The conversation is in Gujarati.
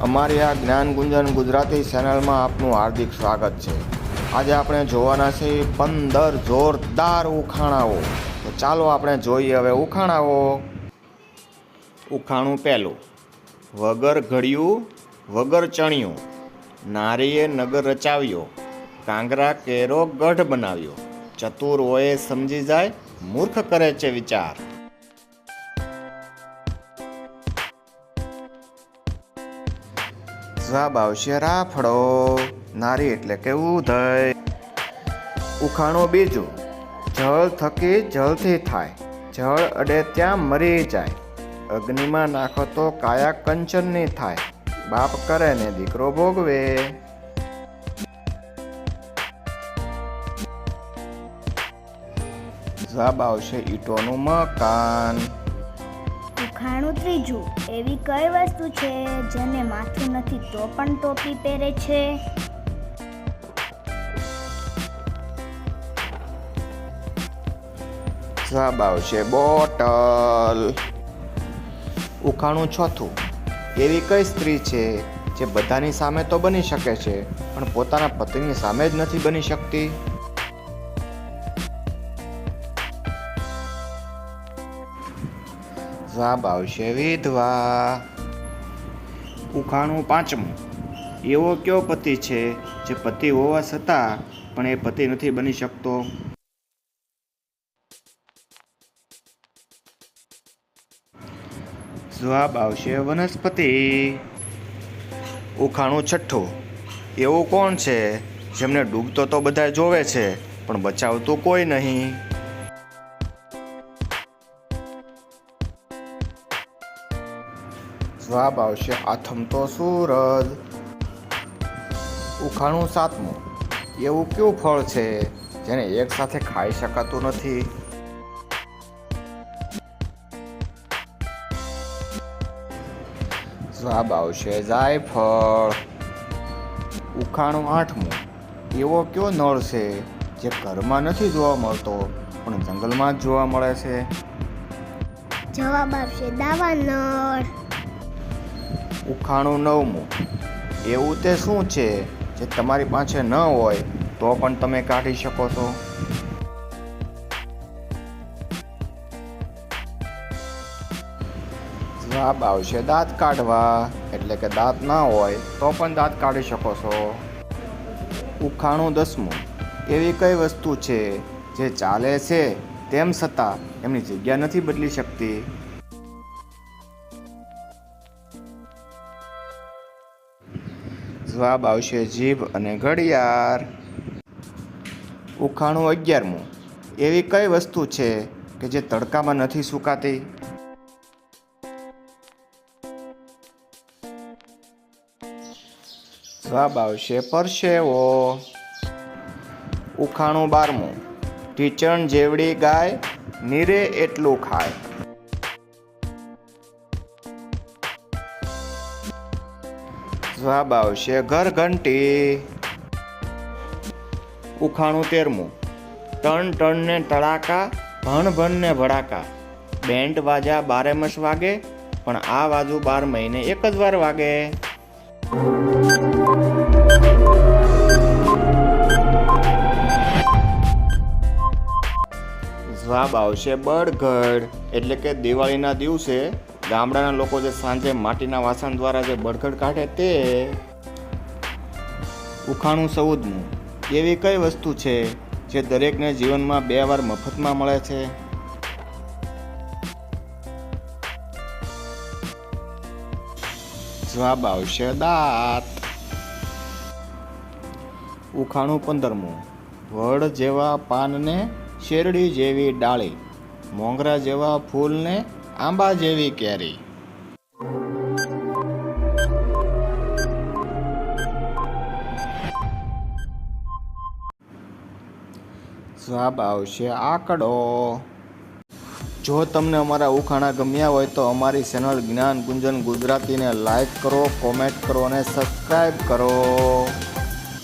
અમારી આ જ્ઞાન ગુંજન ગુજરાતી ચેનલમાં આપનું હાર્દિક સ્વાગત છે. આજે આપણે જોવાના છે પંદર જોરદાર ઉખાણાઓ. તો ચાલો આપણે જોઈએ હવે ઉખાણાઓ. ઉખાણું પહેલું. વગર ઘડ્યું, વગર ચણ્યું. નારીએ નગર રચાવ્યો. કાંગરા કેરો ગઢ બનાવ્યો. ચતુર હોય સમજી જાય, મૂર્ખ કરે છે વિચાર. જવાબ આવશે રાફડો. નારી એટલે કે ઉધય ઉખાણું બીજું, જળ થકી જળથી થાય. જળ અડે ત્યાં મરી જાય. અગ્નિમાં નાખો તો કાયા કંચનની થાય. બાપ કરે ને દીકરો ભોગવે. જવાબ આવશે ઈટોનું મકાન. ઉખાણું ત્રીજું. એવી કઈ વસ્તુ છે જેને માથું નથી તો પણ ટોપી પહેરે છે? જવાબ આવશે બોટલ. ઉખાણું ચોથું એવી કઈ સ્ત્રી છે જે બધાની સામે તો બની શકે છે પણ પોતાના પતિની સામે જ નથી બની શકતી? જવાબ આવશે વિધવા. ઉખાણું પાંચમું. એવો કયો પતિ છે જે પતિ હોવા છતાં પણ એ પતિ નથી બની શકતો? જવાબ આવશે વનસ્પતિ. ઉખાણું છઠ્ઠું. એવું કોણ છે જેમને ડૂબતો તો બધા જોવે છે, પણ બચાવતું કોઈ નહીં? જવાબ આવશે આથમતો સૂરજ. ઉખાણું સાતમું. એવું કયું ફળ છે જેને એક સાથે ખાઈ શકાતું નથી? જવાબ આવશે જાયફળ ઉખાણું આઠમું. એવો કયો નળ છે જે ઘરમાં નથી જોવા મળતો, પણ જંગલમાં જ જોવા મળે છે? જવાબ આવશે દાવાનળ ઉખાણું નવમું એવું તે શું છે? જે તમારી પાસે ન હોય, તો પણ તમે કાઢી શકો છો. જવાબ આવશે દાંત કાઢવા. એટલે કે દાંત ના હોય, તો પણ દાંત કાઢી શકો છો. ઉખાણું દસમું. એવી કઈ વસ્તુ છે જે ચાલે છે? તેમ છતાં, એમની જગ્યા નથી બદલી શકતી. જવાબ આવશે જીભ અને ઘડિયાળ. ઉખાણું અગિયારમું. એવી કઈ વસ્તુ છે કે જે તડકામાં નથી સુકાતી? જવાબ આવશે પરસેવો. ઉખાણું બારમું. ટીચણ જેવડી ગાય, નીરે એટલું ખાય. જવાબ આવશે ઘર ઘંટી. ઉખાણું તેરમું. ટન ટન ને તડાકા, ભણ ભણ ને ભડાકા. બેન્ડ વાજા બારેમસ વાગે, પણ આ બાજુ બાર મહિને એક જ વાર વાગે. જવાબ આવશે બળગઢ એટલે કે દિવાળીના દિવસે ગામડાના લોકો જે સાંજે માટીના વાસણ દ્વારા જે બળઘડ કાઢે તે ઉખાણું સૌદનું. એવી કઈ વસ્તુ છે જે દરેકને જીવનમાં બે વાર મફતમાં મળે છે? જવાબ આવશે દાંત. ઉખાણું પંદરમું. વડ જેવા પાનને શેરડી જેવી ડાળી. મોંગરા જેવા ફૂલને આંબા જેવી કેરી. જવાબ આવશે આંકડો. જો તમને અમારા ઉખાણા ગમ્યા હોય તો અમારી ચેનલ જ્ઞાન ગુંજન ગુજરાતીને લાઈક કરો કોમેન્ટ કરો અને સબસ્ક્રાઈબ કરો.